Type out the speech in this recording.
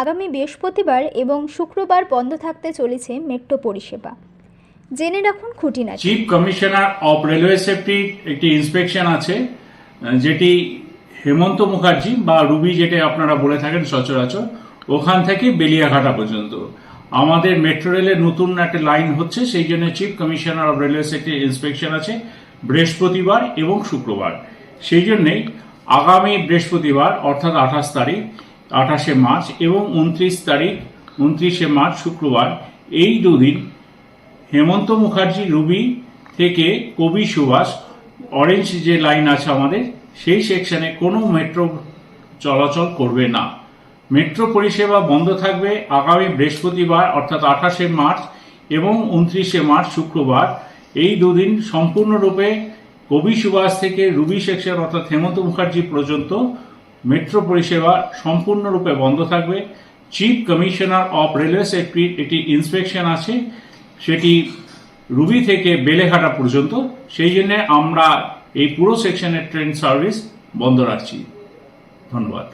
আগামী বৃহস্পতিবার এবং শুক্রবার বন্ধ থাকতে চলেছে মেট্রো পরিষেবা। জেনে রাখুন খুঁটিনাটি। চিফ কমিশনার অফ রেলওয়ে সেফটির একটি ইন্সপেকশন আছে, যেটি হেমন্ত মুখার্জি বা রুবি যেটা আপনারা বলে থাকেন সচরাচর, ওখান থেকে বেলিয়াঘাটা পর্যন্ত। আমাদের মেট্রো রেলের নতুন একটা লাইন হচ্ছে, সেই জন্য চিফ কমিশনার অফ রেলওয়ে সেফটির ইন্সপেকশন আছে বৃহস্পতিবার এবং শুক্রবার। সেই জন্যেই আগামী বৃহস্পতিবার, অর্থাৎ আঠাশ তারিখ আঠাশে মার্চ এবং উনত্রিশ তারিখ, উনত্রিশে মার্চ শুক্রবার, এই দুদিন হেমন্ত মুখার্জি রুবি থেকে কবি সুভাষ, অরেঞ্জ যে লাইন আছে আমাদের, সেই সেকশনে কোনো মেট্রো চলাচল করবে না। মেট্রো পরিষেবা বন্ধ থাকবে আগামী বৃহস্পতিবার, অর্থাৎ আঠাশে মার্চ এবং উনত্রিশে মার্চ শুক্রবার। এই দুদিন সম্পূর্ণরূপে কবি সুভাষ থেকে রুবি সেকশন, অর্থাৎ হেমন্ত মুখার্জি পর্যন্ত মেট্রো পরিষেবা সম্পূর্ণরূপে বন্ধ থাকবে। চিফ কমিশনার অফ রেলওয়ে সেফটির একটি ইন্সপেকশন আছে। সেটি রুবি থেকে বেলেঘাটা পর্যন্ত। সেই জন্য আমরা এই পুরো সেকশনের ট্রেন সার্ভিস বন্ধ রাখছি। ধন্যবাদ।